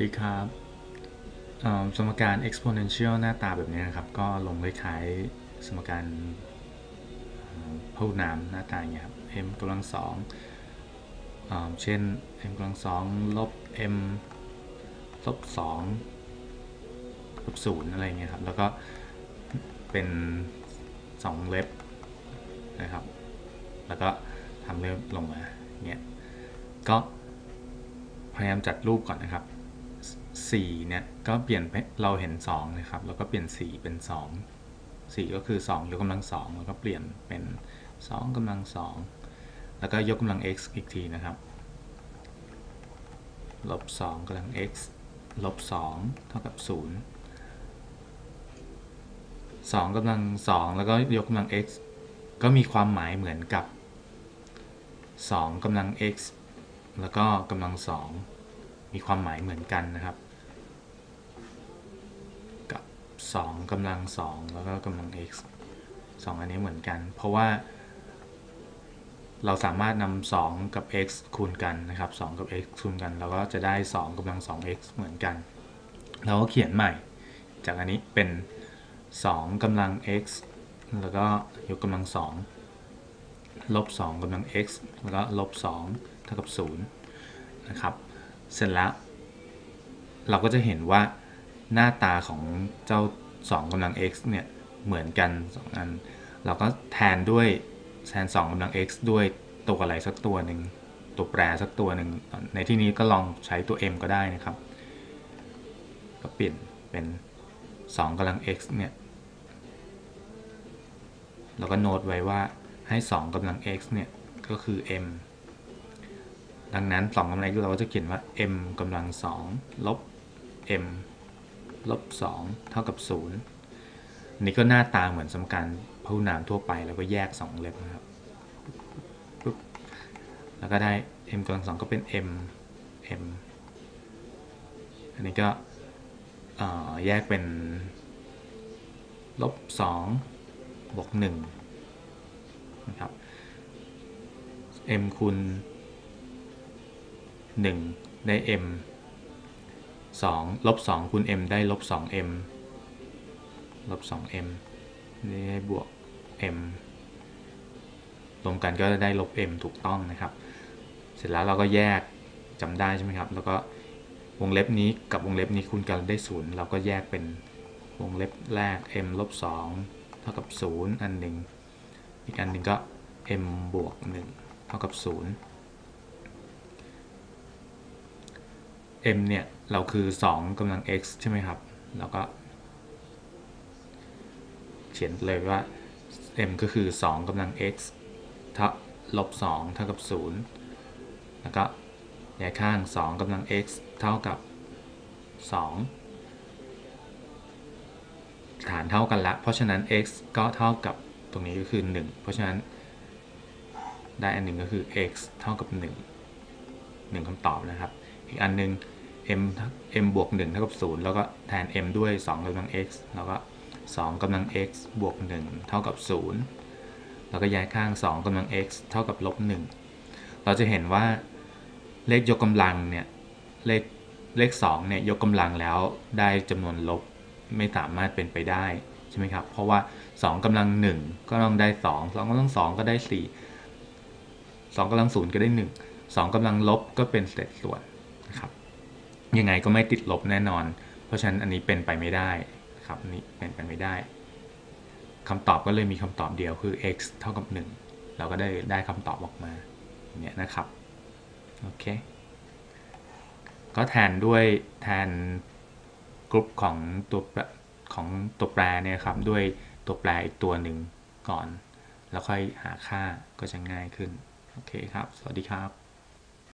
ดีครับสมการ exponential หน้าตาแบบนี้นะครับ ก็ลงคล้ายๆสมการพหุนามหน้าตาอย่างเงี้ครับ m กำลังสองเอเช่น m กำลังสองลบ m ลบสองลบศูนย์อะไรเงี้ยครับ แล้วก็เป็นสองเล็บนะครับ แล้วก็ทำเล็บลงมาอย่างเงี้ยก็พยายามจัดรูปก่อนนะครับ 4เนี่ยก็เปลี่ยนไปเราเห็น2นะครับแล้วก็เปลี่ยน 4 เป็น 2 4 ก็คือ 2 ยกกำลัง 2 แล้วก็เปลี่ยนเป็น 2กำลัง 2 แล้วก็ยกกำลัง x อีกทีนะครับลบ2กำลัง x ลบ2เท่ากับ 0 2กำลัง 2 แล้วก็ยกกำลัง x ก็มีความหมายเหมือนกับ 2กำลัง x แล้วก็กำลัง 2 มีความหมายเหมือนกันนะครับ 2กำลัง 2 แล้วก็กำลัง x 2 อันนี้เหมือนกัน เพราะว่า เราสามารถนำ2กับ x คูณกันนะครับ2กับ x คูณกัน เราก็จะได้ 2กำลัง 2x เหมือนกัน เราก็เขียนใหม่ จากอันนี้เป็น 2กำลัง x แล้วก็ยกกำลัง 2 ลบ 2กำลัง x แล้วก็ลบ 2 เท่ากับ0นะครับ เสร็จแล้ว เราก็จะเห็นว่า หน้าตาของเจ้า2กำลัง x เนี่ยเหมือนกัน2อันเราก็แทนด้วยแทน2กำลัง x ด้วยตัวอะไรสักตัวหนึ่งตัวแปรสักตัวหนึ่งในที่นี้ก็ลองใช้ตัว m ก็ได้นะครับ ก็เปลี่ยนเป็น2กำลัง x เนี่ยเราก็โน้ตไว้ว่าให้ 2กำลัง x เนี่ยก็คือ m ดังนั้น 2กำลัง x เราก็จะเขียนว่า m กำลัง2ลบ m ลบ2เท่ากับ 0 นี่ก็หน้าตาเหมือนสมการพหุนามทั่วไปแล้วก็แยก 2 เล็บนะครับปุ๊บแล้วก็ได้ m กำลัง2ก็เป็น m m อันนี้ก็แยกเป็นลบ2บวก1นะครับ m คูณ1ได้ m 2ลบ2คูณ m ได้ลบ 2m ลบ 2m นี่ได้บวก m รวมกันก็จะได้ลบ m ถูกต้องนะครับ เสร็จแล้วเราก็แยกจำได้ใช่ไหมครับ แล้วก็วงเล็บนี้กับวงเล็บนี้คูณกันได้ 0 เราก็แยกเป็นวงเล็บแรก m ลบ2เท่ากับ 0 อันหนึ่ง อีกอันหนึ่งก็ m บวก 1 เท่ากับ 0 m เนี่ย เราคือ 2กำลัง x ใช่ไหมครับเราก็ เขียนเลยว่า m ก็คือ 2กำลัง x ท่าลบ2เท่ากับ 0 แล้วก็ย้ายข้าง 2กำลัง x เท่ากับ 2 ฐานเท่ากันละ เพราะฉะนั้น x ก็เท่ากับตรงนี้ก็คือ 1 เพราะฉะนั้น ได้อันหนึ่งก็คือ x เท่ากับ 1 1คำตอบนะครับ อีกอันหนึง m m บวก1เท่ากับ0แล้วก็แทน m ด้วย 2กำลัง x แล้วก็ 2กำลัง x บวก 1 เท่ากับ 0 แล้วก็ย้ายข้าง 2กำลัง x เท่ากับลบ1เราจะเห็นว่าเลขยกกำลังเนี่ย เลขเลข2เนี่ยยกกำลังแล้วได้จำนวนลบไม่สามารถเป็นไปได้ใช่ไหมครับ เพราะว่า 2กำลัง 1 ก็ต้องได้ 2 2กำลัง 2 ก็ได้ 4 2กำลัง 0 ก็ได้ 1 2กำลังลบก็เป็นเศษส่วน ยังไงก็ไม่ติดลบแน่นอน เพราะฉะนั้นอันนี้เป็นไปไม่ได้ครับนนี้เป็นไปไม่ได้คำตอบก็เลยมีคำตอบเดียวคือ x เท่ากับ 1 เราก็ได้ได้คำตอบออกมาเงี้ยนะครับโอเคก็แทนด้วยแทนกรุ๊ปของตัวของตัวแปรเนี่ยครับด้วยตัวแปรอีกตัวหนึ่งก่อน แล้วค่อยหาค่าก็จะง่ายขึ้น โอเคครับ สวัสดีครับ